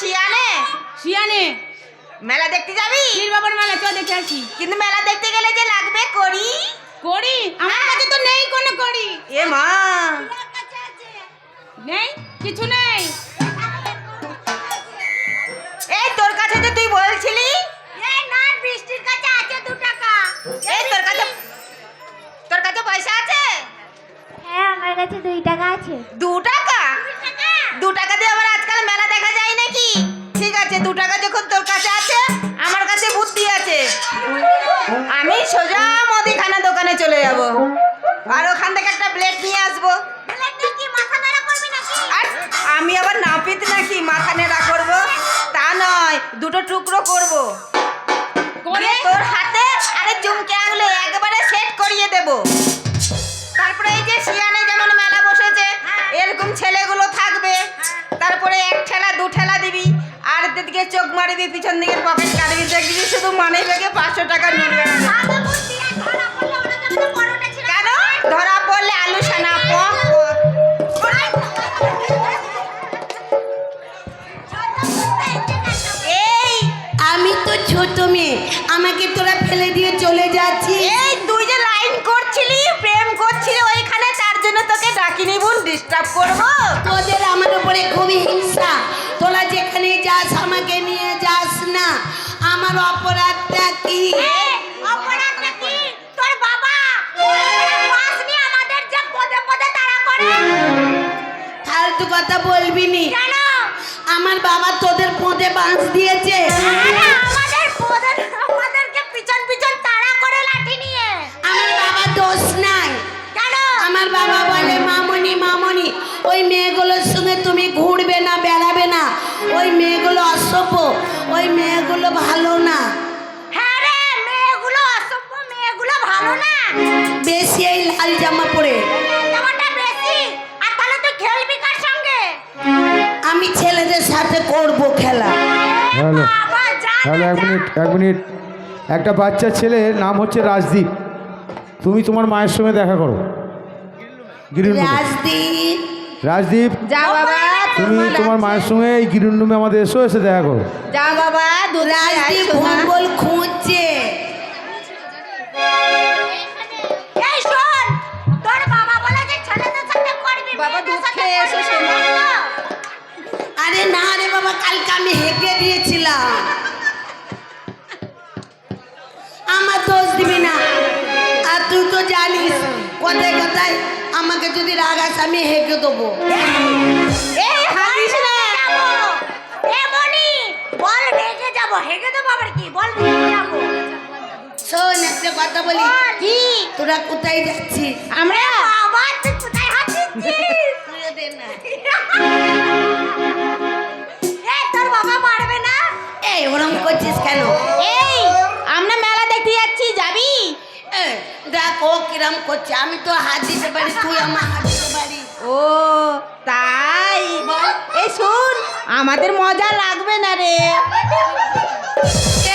শিয়ানে? শিয়ানে। মেলা দেখতে যাবি? পীর বাবার মেলা চল দেখে আসি। কিন্তু মেলা দেখতে গেলে যে লাগবে করি। করি? আমার কাছে তো নেই কোনো করি। এ মা। নেই? কিছু নেই? পরোটা ছিল। কেন? ধরা পড়লে আলু সানা। এই আমি তো ছোট মেয়ে আমাকে তোরা ফেলে দিয়ে চলে যাচ্ছিস। এই তুই যে লাইন করছিলি প্রেম করছিলি ওইখানে তার জন্য তোকে ডাকিনি বোন ডিস্টার্ব করব। তোদের আমার উপরে খুবই হিংসা। তোরা যেখানে যাস আমাকে নিয়ে যাস না। আমার অপরাধটা কি? অপরাধটা কি? তোর বাবা পাস নিয়ে আমাদের যে পদে পদে তাড়া করে। ফালতু কথা বলবি নি। কেন? আমার বাবা তোদের পদে বাঁশ দিয়েছে। আমাদের পদে আমাদেরকে পিছন পিছন তাড়া করে লাঠি নিয়ে। আমার বাবা দোষ নাই। কেন? আমার বাবা বলে মামনি মামনি ওই মেয়েগুলোর হ্যালো হ্যালো এক মিনিট এক মিনিট। একটা বাচ্চা ছেলের নাম হচ্ছে রাজদীপ। তুমি তোমার মায়ের সঙ্গে দেখা করো। রাজদীপ। রাজদীপ যা বাবা তুমি তোমার মায়ের সঙ্গে এই গ্রিন রুমে আমাদের এসো এসে দেখা করো। যা বাবা খুঁজছে। দুধ খেয়ে এসো। না। রে বাবা কালকে আমি হেঁকে দিয়েছিলাম। আমার দোষ দিবি না। আর তুই তো জানিস কোথায় কোথায় আমাকে যদি রাগ আসে আমি হেঁকে দেবো। আবার শোন একটা কথা বলি। তোরা কোথায় যাচ্ছিস? আমরা তুই কোথায় হাঁটছিস? তুইও দে না। এই ওরম করছিস কেন? এই আমরা মেলা দেখতে যাচ্ছি যাবি? দেখ ও কিরম করছে আমি তো হাত দিতে পারি তুই আমার হাত দিতে পারি। ও তাই? এই শুন আমাদের মজা লাগবে না রে।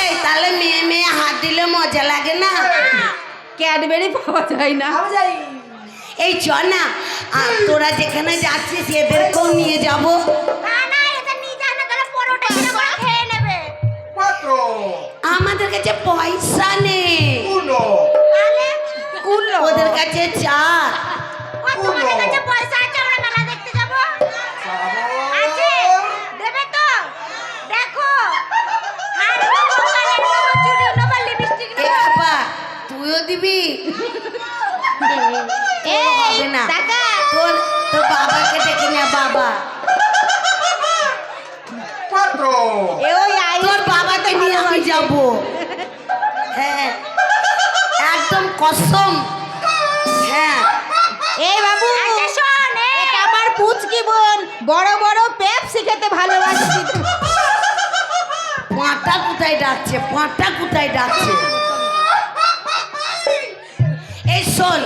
এই তাহলে মেয়ে মেয়ে হাত দিলে মজা লাগে না? ক্যাডবেরি পাওয়া যায় না। এই চ না তোরা যেখানে যাচ্ছিস এদেরকেও নিয়ে যাব। আমাদের কাছে পয়সা নেই। ওদের কাছে চা। ও তোমাদের কাছে পয়সা আছে আমরা মেলা দেখতে যাব? আছে? দেবে তো? দেখো। আর ভগবানের কোনো চুড়ি নেব লিপস্টিক এ নেব। বাবা তুইও দিবি? হবে না। তোর তোর বাবাকে ডেকে নে বাবা। এ ওই আই তোর বাবাকে নিয়ে আমি যাব। হ্যাঁ। একদম কসম। হ্যাঁ। এই বাবু আচ্ছা এটা আমার পুচকি বোন। বড় বড় পেপসি খেতে ভালোবাসি। পাঁটা কোথায় ডাকছে? পাঁটা কোথায় ডাকছে? এই শোন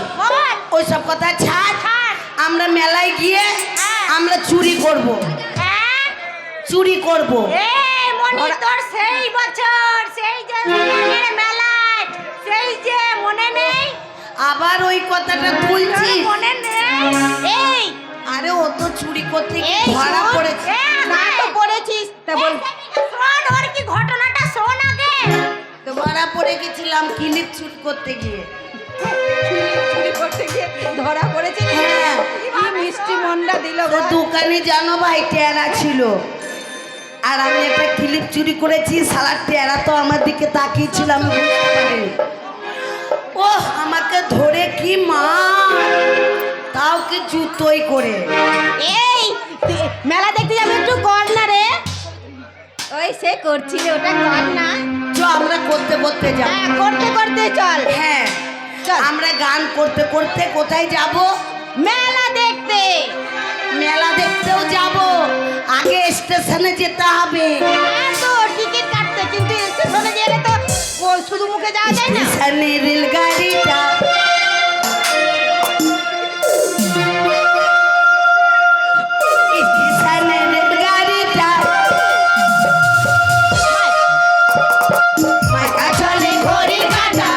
ওইসব কথা ছাড়। আমরা মেলায় গিয়ে আমরা চুরি করব। হ্যাঁ। চুরি করব। সেই বছর সেই যে মেলায় সেই যে মনে নেই? আবার ওই কথাটা তোর তুলছিস? মনে নেই? এই! আরে ও তো চুরি করতে গিয়ে ধরা পড়েছে। না তো পড়েছিস তা বল। শোন ওর কি ঘটনাটা শোন আগে। তো ধরা পড়ে গেছিলাম ক্লিপ চুরি করতে গিয়ে। চুরি করতে গিয়ে ধরা পড়েছে হ্যাঁ। মিষ্টি মন্ডা দিল দোকানে জানো ভাই টেরা ছিল। আর আমি একটা ক্লিপ চুরি করেছি সালার টেরা তো আমার দিকে তাকিয়েছিল আমি বুঝতে পারিনি ও আমাকে ধরে কি মা? তাও কি জুতোই করে? এই মেলা দেখতে যাবে একটু কর না রে। ওই সে করছিল ওটা কর না। চ আমরা করতে করতে যাব। হ্যাঁ করতে করতে চল। হ্যাঁ চল। আমরা গান করতে করতে কোথায় যাব? মেলা দেখতে। মেলা দেখতেও যাব। আগে স্টেশনে যেতে হবে। হ্যাঁ তো টিকিট কাটতে কিন্তু স্টেশনে গেলে তো ও শুধু মুখে যাওয়া যায় না। স্টেশনে রেলগাড়িটা। স্টেশনে রেলগাড়িটা। মাইকা চলে ঘড়ি কাটা।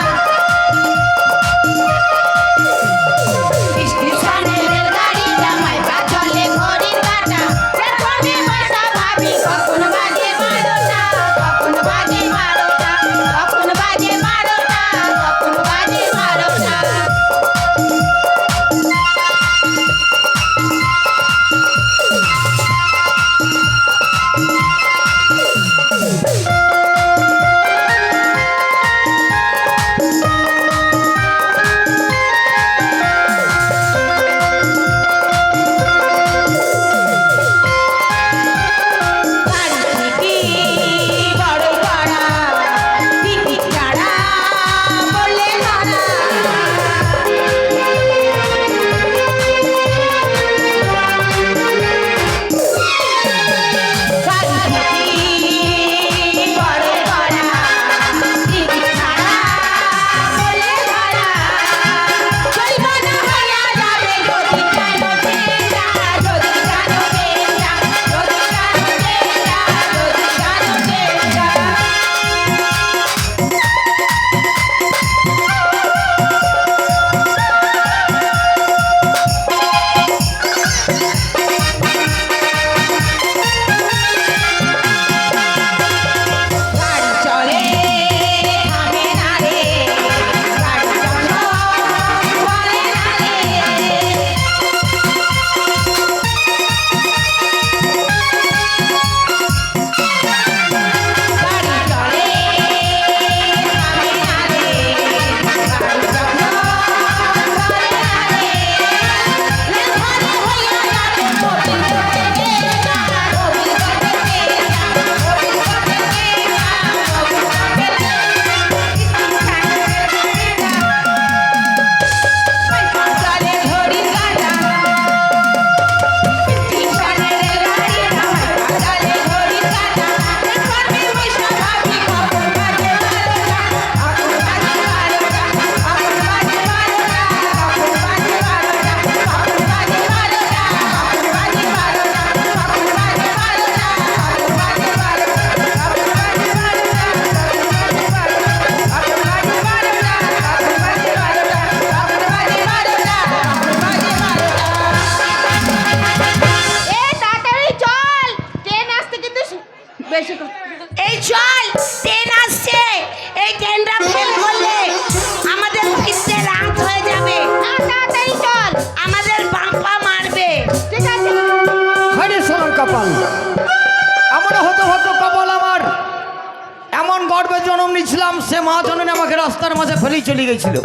গেছিল।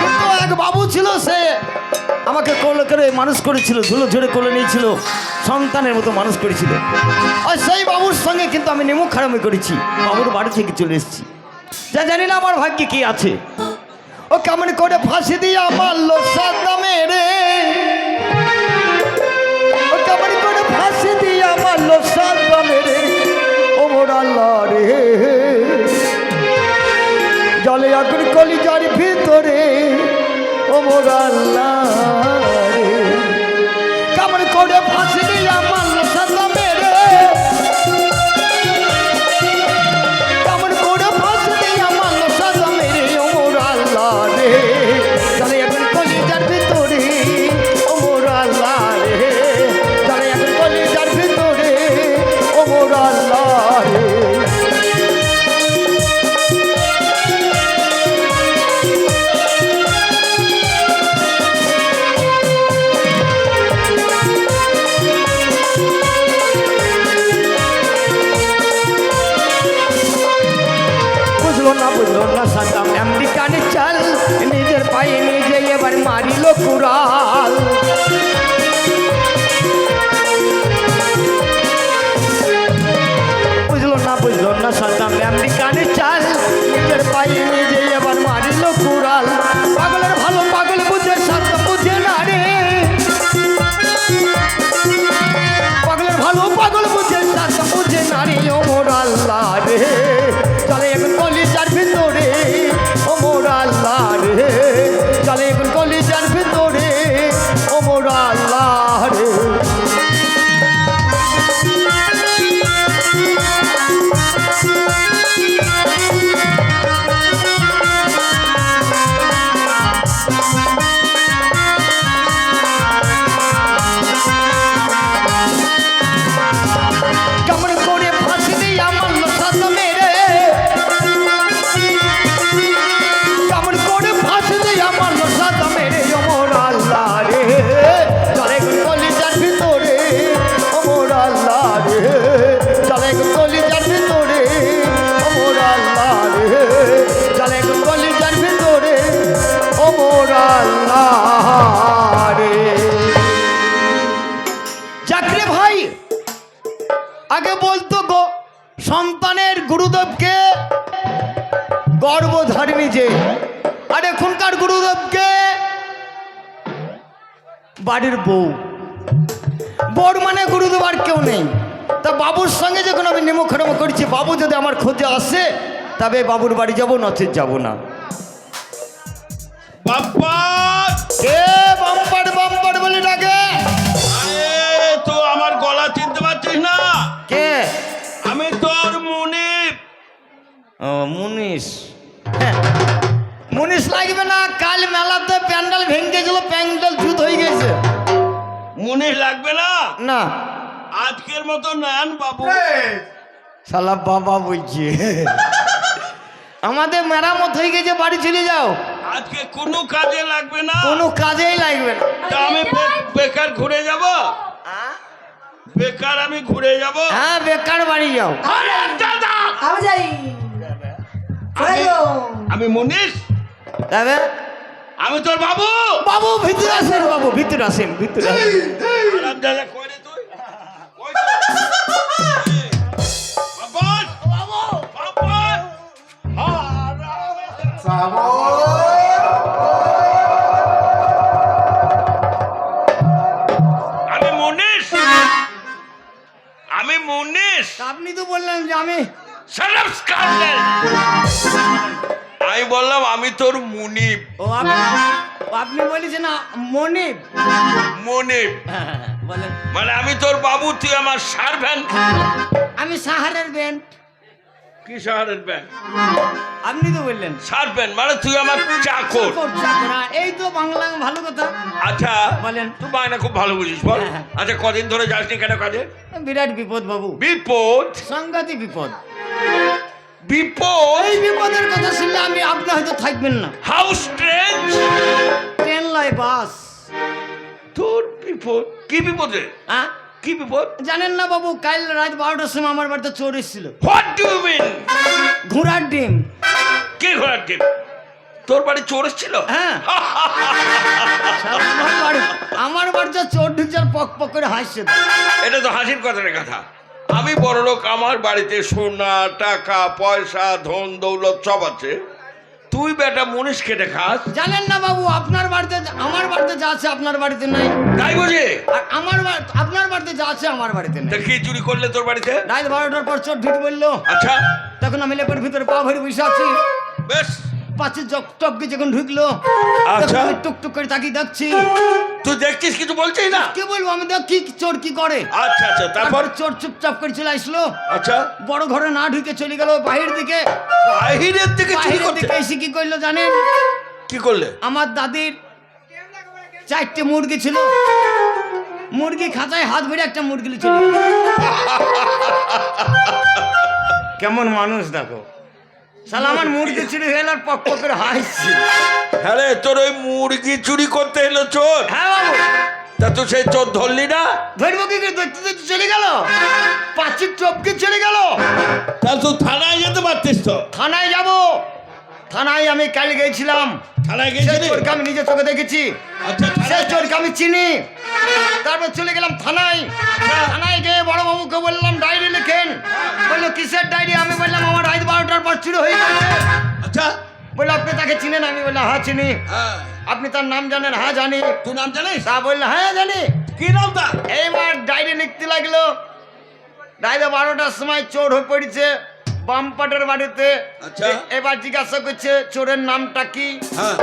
কিন্তু এক বাবু ছিল সে আমাকে কোলে করে মানুষ করেছিল, ধুলো ঝরে কোলে নিয়েছিল, সন্তানের মতো মানুষ করেছিল। আর সেই বাবুর সঙ্গে কিন্তু আমি নেমু খারামি করেছি, বাবুর বাড়ি থেকে চলে এসেছি। যা জানি না আমার ভাগ্যে কি আছে। ও কেমন করে ফাঁসি দিয়ে আমার লোসাদা মোর আল্লাহ কামড় করে ফাঁসে গুরুদেবকে বাড়ির বউ। বর মানে গুরুদেব আর কেউ নেই। তা বাবুর সঙ্গে যখন আমি নেমোখানম করছি বাবু যদি আমার খোঁজে আসে তবে বাবুর বাড়ি যাব নচেত যাব না। বাপ্পা কে বাম্পার বাম্পার বলে ডাকে? আরে তো আমার গলা চিনতে পারছিস না? কে? আমি তোর মুনিপ ও মুনিশ। মুনিশ লাগবে না কাল মেলাতে প্যান্ডেল ভেঙে গেছিল প্যান্ডেল জুত হয়ে গেছে। মুনিশ লাগবে না? না। আজকের মতো নেন বাবু। শালা বাবা বলছে। আমাদের মেরামত হয়ে গেছে বাড়ি চলে যাও। আজকে কোনো কাজে লাগবে না। কোনো কাজেই লাগবে না। তা আমি বেকার ঘুরে যাব? বেকার আমি ঘুরে যাব? হ্যাঁ বেকার বাড়ি যাও। আরে দাদা! আমি- আমি মুনিশ। তবে আমি তোর বাবু। বাবু ভিতরে আসেন বাবু ভিতরে আসেন ভিতরে! আমি মুনিশ! আমি মুনিশ! আপনি তো বললেন যে আমি সালাম স্কারলেট আমি বললাম আমি তোর মুনিব। ও আপনি আপনি বলেছেন আ, মনিব। মুনিব। বলেন। মানে আমি তোর বাবু তুই আমার সার্ভেন্ট আমি সাহারের ব্যান্ড কি সাহারের ব্যাংক আপনি তো বললেন। সার্ভেন্ট মানে তুই আমার চাকর। চাকর, চাকর, হ্যাঁ, এই তো বাংলা ভালো কথা। আচ্ছা বলেন। তুই বাংলা খুব ভালো বুঝিস বল। হ্যাঁ, হ্যাঁ। আচ্ছা কদিন ধরে যাসনি কেন কাজে? বিরাট বিপদ বাবু। বিপদ? সাংঘাতিক বিপদ। বিপদ? এই বিপদের কথা শুনলে আমি আপনি হয়তো থাকবেন না। হাউ স্ট্রেঞ্জ ট্রেন লয় বাস তোর বিপদ? কি বিপদে? হ্যাঁ? কি বিপদ? জানেন না বাবু কাল রাত বারোটার সময় আমার বাড়িতে চোর এসেছিল। হোয়াট ডু ইউ মিন ঘোড়ার ডিম। কে ঘোড়ার ডিম? তোর বাড়ি চোর ছিল হ্যাঁ। আমার বাড়িতে চোর ঢুকছে পক পক করে হাসছে। এটা তো হাসির কথার কথা। আমি বড় লোক আমার বাড়িতে সোনা টাকা পয়সা ধন দৌলত সব আছে। তুই বেটা মনীষ খেটে খাস। জানেন না বাবু আপনার বাড়িতে আমার বাড়িতে যা আছে আপনার বাড়িতে নাই। তাই বুঝি? আর আমার আপনার বাড়িতে যা আছে আমার বাড়িতে নেই। কি চুরি করলে তোর বাড়িতে? রাত বারোটার পর চোর ঢুকে বলল আচ্ছা। তখন আমি লেপের ভিতরে পা ভরে বসে আছি। বেশ। পাঁচের টপকে যখন ঢুকলো আচ্ছা। তখন টুক টুক করে তাকিয়ে দেখছি। তুই দেখছিস কিছু বলছিস না? কি বলব আমি দেখ কি চোর কি করে। আচ্ছা আচ্ছা তারপর? চোর চুপচাপ করে চলে আসলো। আচ্ছা। বড় ঘরে না ঢুকে চলে গেল বাহির দিকে। বাহিরের দিকে চুরি বাহিরের করতে দিকে এসে কি করল জানেন? কি করলে? আমার দাদির চারটে মুরগি ছিল। মুরগি খাঁচায় হাত ভরে একটা মুরগি ছিল কেমন মানুষ দেখো। শালা আমার মুরগি চুরি হয়ে আর পক পক করে হাসছি। হ্যাঁ রে তোর ওই মুরগি চুরি করতে এলো চোর? হ্যাঁ বাবু। তা তুই সেই চোর ধরলি না? ধরবো কি করে? দেখতে চলে গেল? পাঁচির চপকে চলে গেল? তাহলে তুই থানায় যেতে পারতিস তো। থানায় যাব। থানায় আমি কাল গেছিলাম। থানায় সে গেছিলি চোরকে আমি নিজে চোখে দেখেছি। আচ্ছা সে চোরকে আমি চিনি। তারপর চলে গেলাম থানায়। থানায় গিয়ে বড় বাবুকে বললাম ডায়েরি লেখেন। বলল কিসের ডায়েরি? আমি বললাম আমার রাত বারোটার পর চুরি হয়ে গেছে। আচ্ছা। বলল আপনি তাকে চিনেন? আমি বললাম হ্যাঁ চিনি। হ্যাঁ। আপনি তার নাম জানেন? হ্যাঁ জানি। তুই নাম জানিস? তা বলল হ্যাঁ জানি। কি নাম তার? এইবার ডায়েরি লিখতে লাগল। ডায়েরি বারোটার সময় চোর হয়ে পড়েছে। বামপাটের বাড়িতে। আচ্ছা। এবার জিজ্ঞাসা করছে চোরের নামটা কি? হ্যাঁ।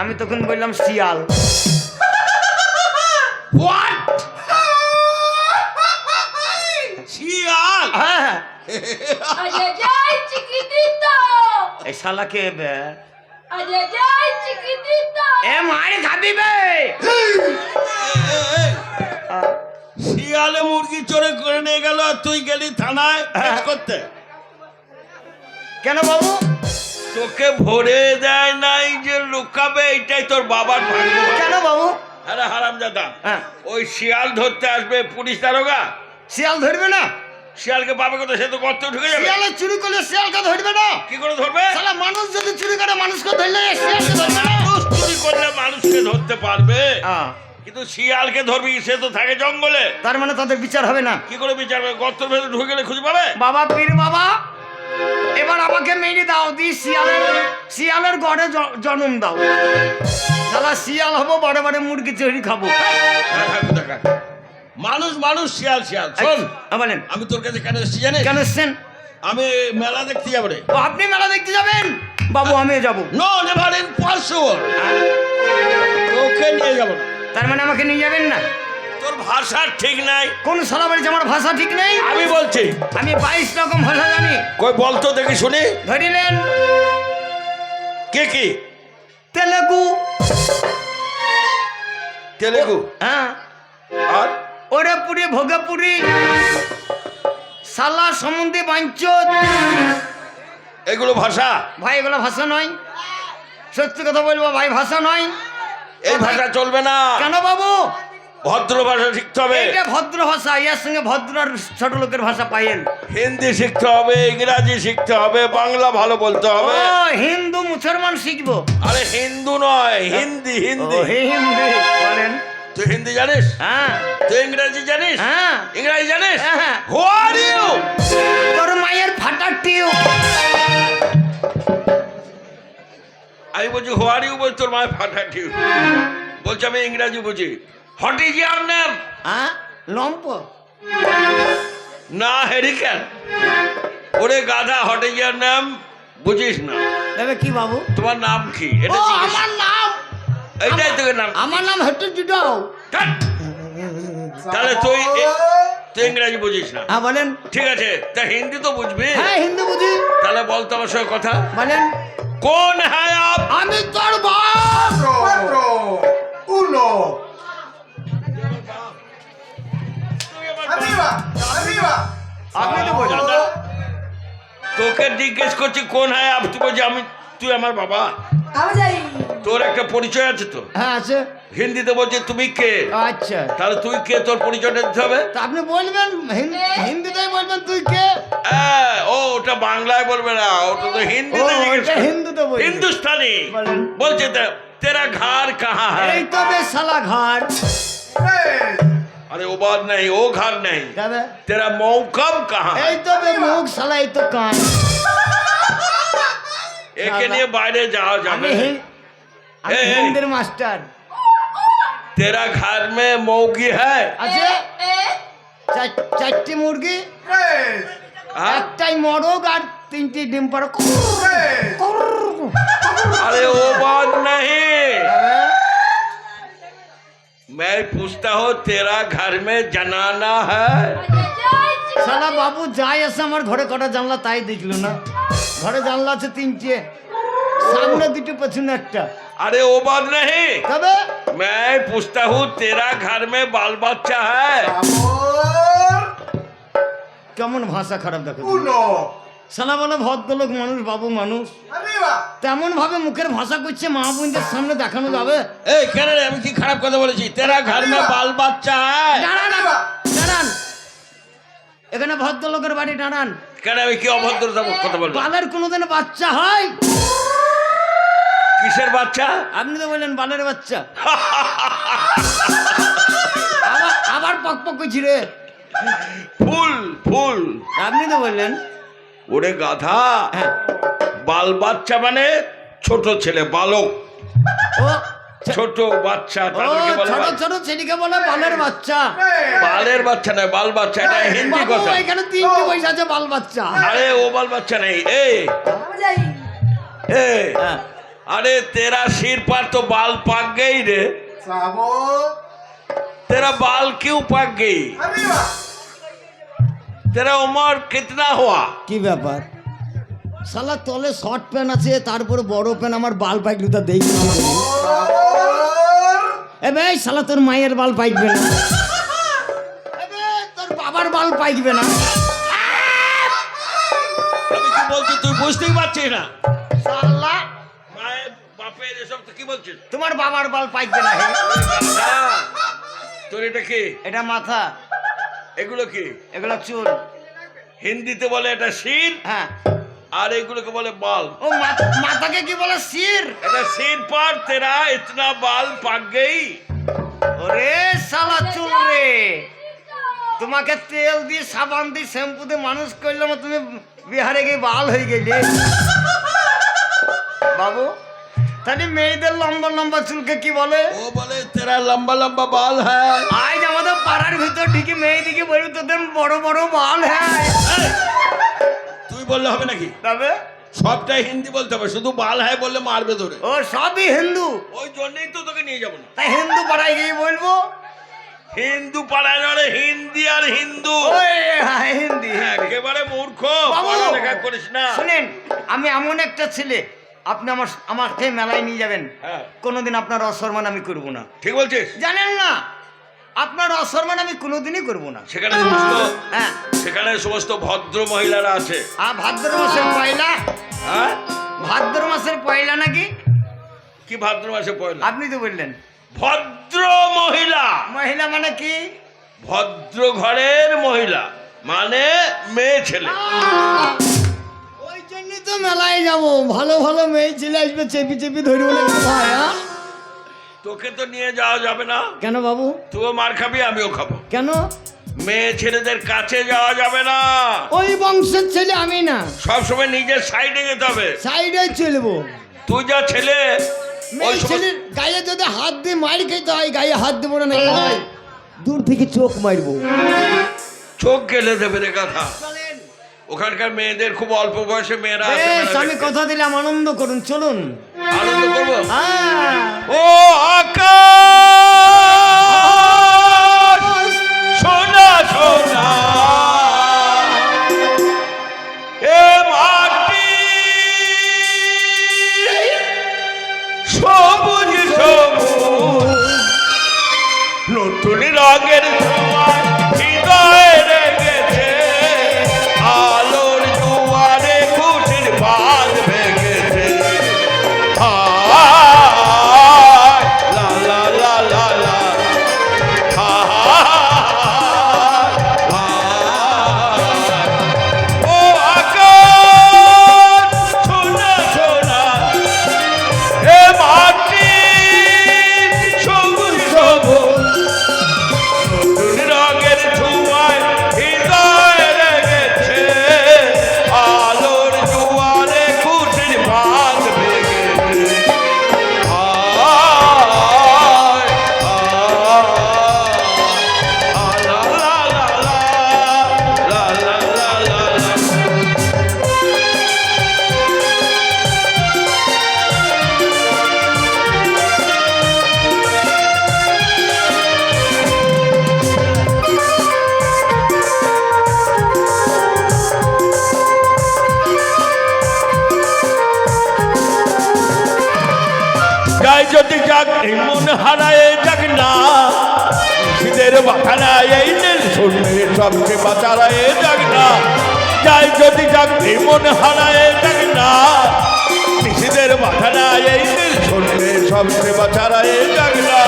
আমি তখন বললাম শিয়াল। হোয়াট শিয়াল? হ্যাঁ এই শালাকে এ মারি খাবি বে। শিয়ালে মুরগি চোরে করে নিয়ে গেল আর তুই গেলি থানায় কেস করতে। কেন বাবু? তোকে ভরে দেয় নাই যে লুকাবে এটাই তোর বাবার ভাগ্য। কেন বাবু? আরে হারাম দাদা হ্যাঁ। ওই শিয়াল ধরতে আসবে পুলিশ দারোগা। শিয়াল ধরবে না? শিয়ালকে পাবে কোথায় সে তো গর্ত ঢুকে যাবে। শিয়ালে চুরি করলে শিয়ালকে ধরবে না? কি করে ধরবে? শালা মানুষ যদি চুরি করে মানুষকে ধরলে শিয়ালকে ধরবে না? মানুষ চুরি করলে মানুষকে ধরতে পারবে। হ্যাঁ, কিন্তু শিয়ালকে ধরবি সে তো থাকে জঙ্গলে। তার মানে তাদের বিচার হবে না। কি করে বিচার হবে? গর্তের ভেতরে ঢুকে গেলে খুঁজে পাবে? বাবা পীর বাবা! এবার আমাকে মেরে দাও দি শিয়ালের শিয়ালের গড়ে জন্ম দাও। শালা শিয়াল হব বড় বড় মুরগি চুরি খাব। হ্যাঁ, দেখা। মানুষ মানুষ শিয়াল শিয়াল শোন। বলেন। আমি তোর কাছে কেন এসেছি জানিস? কেন এসছেন? আমি মেলা দেখতে যাব রে। আপনি মেলা দেখতে যাবেন? বাবু আমিও যাব। নো নেভার ইম্পসিবল তোকে নিয়ে যাব তার মানে আমাকে নিয়ে যাবেন না? তোর ভাষা ঠিক নাই। কোন সালা বাড়িতে আমার ভাষা ঠিক নেই? আমি বলছি। আমি বাইশ রকম ভাষা জানি। কই বলতো দেখি শুনি। ধরিলেন কে কি? তেলেগু। তেলেগু? হ্যাঁ। আর? ওরে পুরি ভোগেপুরি। সালা সমুদ্রে বাঞ্চত। এগুলো ভাষা? ভাই এগুলো ভাষা নয়। সত্যি কথা বলব ভাই ভাষা নয়। এই ভাষা চলবে না। কেন বাবু? ভদ্র ভাষা শিখতে হবে। এটা ভদ্র ভাষা ইয়ার সঙ্গে ভদ্র আর ছোট লোকের ভাষা পাইয়েন হিন্দি শিখতে হবে ইংরাজি শিখতে হবে বাংলা ভালো বলতে ও হবে হিন্দু মুসলমান শিখব। আরে হিন্দু নয় হিন্দি হিন্দি। হিন্দি বলেন। তুই হিন্দি জানিস? হ্যাঁ। তুই ইংরাজি জানিস? হ্যাঁ। ইংরাজি জানিস? হ্যাঁ। হু আর ইউ তোর মায়ের ফাটা টিউ আমি বলছি হু আর ইউ বলছি তোর মায়ের ফাটা ঠিক বলছি আমি ইংরাজি বুঝি। হোয়াট ইজ ইয়ার নেম হ্যাঁ লম্প। না হেরিকেন ওরে গাধা হোয়াট ইজ ইয়ার নেম বুঝিস না। দেবে কি বাবু? তোমার নাম কি? এটা আমার নাম। এইটাই তোকে নাম। আমার নাম হেটু জুডাও। তাহলে তুই তুই ইংরাজি বুঝিস না। হ্যাঁ বলেন। ঠিক আছে তা হিন্দি তো বুঝবি? হ্যাঁ হিন্দি বুঝি। তাহলে বল তো আমার সঙ্গে কথা। বলেন। কোন আপ আমি তোর বাপ। আপনি তো বোঝা তোকে জিজ্ঞেস করছি কোন হ্যায় আপ তুই বলছি আমি তুই আমার বাবা। তোর একটা পরিচয় আছে তো? হ্যাঁ আছে। হিন্দিতে বলছে তুমি কে? আচ্ছা। তাহলে তুই কে? তোর পরিচয়টা দিতে হবে? আপনি বলবেন হিন- হিন্দিতেই বলবেন তুই কে? হ্যাঁ, ও ওটা বাংলায় বলবে না ওটা তো হিন্দিতে। হিন্দিতে হিন্দুস্তানি। বলছে তেরা ঘর কাহা এই হ্যায় তো শালা ঘাট। अरे वो बात नहीं वो घर नहीं যাবে तेरा मौकम कहाँ है এই তো বে মুখ শালা এই তো কান एके लिए বাইরে যাওয়া আমি যাবে হিন- আমি এই, এই। হিন্দির মাস্টার तेरा घर में मौगी है আছে চার- চারটি মুরগি हाँ? একটাই মরগ আর তিনটি ডিম পাড়া अरे वो बात नहीं मैं पूछता हूँ तेरा घर में जनाना है সালা বাবু যাই আছে আমার ঘরে কটা জানলা তাই দেখলো না ঘরে জানলা আছে তিনটে সামনে দুটো পেছনে একটা अरे वो बात नहीं তবে मैं पूछता हूँ तेरा घर में बाल बच्चा है কেমন ভাষা খারাপ দেখো সালা বলে ভদ্রলোক মানুষ বাবু মানুষ। তেমন ভাবে মুখের ভাষা করছে মা বোনদের সামনে দেখানো যাবে। ए কেন আমি কি খারাপ কথা বলেছি? তেরা ঘর মে বাল বাচ্চা है দাঁড়ান দাঁড়ান। এখানে ভদ্রলোকের বাড়ি দাঁড়ান। কেন আমি কি অভদ্রতা কথা বলব? বালের কোনোদিন বাচ্চা হয়? কিসের বাচ্চা? আপনি তো বললেন বালের বাচ্চা। আবার আবার পক পক করছি রে। ফুল ফুল। আপনি তো বললেন ওরে গাধা। হ্যাঁ। বাল বাচ্চা মানে ছোট ছেলে বালক। ছোট বাচ্চা ছোট ছেলেকে বলে বালের বাচ্চা। বালের বাচ্চা নয় বাল বাচ্চা এটা হিন্দি কথা এখানে তিনটি পয়সা আছে বাল বাচ্চা। আরে ও বাল বাচ্চা নেই এ। হ্যাঁ। আরে তেরা শির পার তো বাল পাক গেই রে। তেরা বাল কেউ পাক গেই? তেরা উমর কিতনা হওয়া কি ব্যাপার? সালা তলে শর্ট প্যান্ট আছে তারপর বড় প্যান আমার বাল পাইকলুতা দেই এ ভাই সালা তোর মায়ের বাল পাইকবে না। তোর বাবার বাল পাইকবে না। আমি কি বলছি তুই বুঝতেই পারছিস না? সালা মায়ের বাপের এসব তো কি বলছিস? তোমার বাবার বাল পাইকবে না হ্যাঁ। তোর এটা কি? এটা মাথা। এগুলো কি? এগুলো চুল। হিন্দিতে বলে এটা শির হ্যাঁ। আর এগুলোকে বলে বাল। ও মাথাকে কি বলে শির? এটা শির পার তেরা ইতনা বাল পাক গেই ওরে সালা চুল রে। তোমাকে তেল দিয়ে সাবান দিয়ে শ্যাম্পু দিয়ে মানুষ করলাম তুমি বিহারে গিয়ে বাল হয়ে গেলে। বাবু তাহলে মেয়েদের লম্বা লম্বা চুলকে কি বলে? ও বলে তেরা লম্বা লম্বা বাল হ্যাঁ আজ আমাদের পাড়ার ভিতর ঢিকে মেয়েদিকে বলি তোদের বড় বড় বাল হ্যাঁ তুই বললে হবে নাকি? তবে? সবটাই হিন্দি বলতে হবে শুধু বাল হ্যাঁ বললে মারবে ধরে। ও সবই হিন্দু। ওই জন্যই তো তোকে নিয়ে যাব না। তাই হিন্দু পাড়ায় গিয়ে বলব। হিন্দু পাড়ায় নড়ে হিন্দি আর হিন্দু। হ্যাঁ, হিন্দি একেবারে মূর্খ পড়ালেখা করিস না। শুনেন আমি এমন একটা ছেলে আপনি আমার আমাকে মেলায় নিয়ে যাবেন। হ্যাঁ। কোনোদিন আপনার অসম্মান আমি করব না। ঠিক বলছিস? জানেন না? আপনার অসম্মান আমি কোনোদিনই করব না। সেখানে সমস্ত হ্যাঁ। সেখানে সমস্ত ভদ্র মহিলারা আছে। আর ভাদ্র মাসের পয়লা? হ্যাঁ? ভাদ্র মাসের পয়লা নাকি? কি ভাদ্র মাসে পয়লা? আপনি তো বললেন। ভদ্র মহিলা। মহিলা মানে কি? ভদ্র ঘরের মহিলা। মানে মেয়ে ছেলে। ওই জন্যই তো মেলায় যাব। ভালো ভালো মেয়ে ছেলে আসবে চেপি চেপি ধরবো না ভাই হ্যাঁ? তোকে তো নিয়ে যাওয়া যাবে না। কেন বাবু? তুইও মার খাবি আমিও খাব। কেন? মেয়ে ছেলেদের কাছে যাওয়া যাবে না। ওই বংশের ছেলে আমি না। সবসময় নিজের সাইডে যেতে হবে। সাইডে চলবো। তুই যা ছেলে ওই ছেলের গায়ে যদি হাত দিয়ে মার খেতে হয় গায়ে হাত দেবো না ভাই দূর থেকে চোখ মারবো। চোখ গেলে দেবে রে কথা ওখানকার মেয়েদের খুব অল্প বয়সে মেয়েরা আমি কথা দিলাম আনন্দ করুন চলুন। আনন্দ করব? হ্যাঁ। ও আকাশ! সবচেয়ে বাঁচারায় যাক না যাই যদি যাক মন হারায় যাক না নিষিদের বাখানায় এই নীল শুনবে সবচেয়ে বাঁচারায় যাক না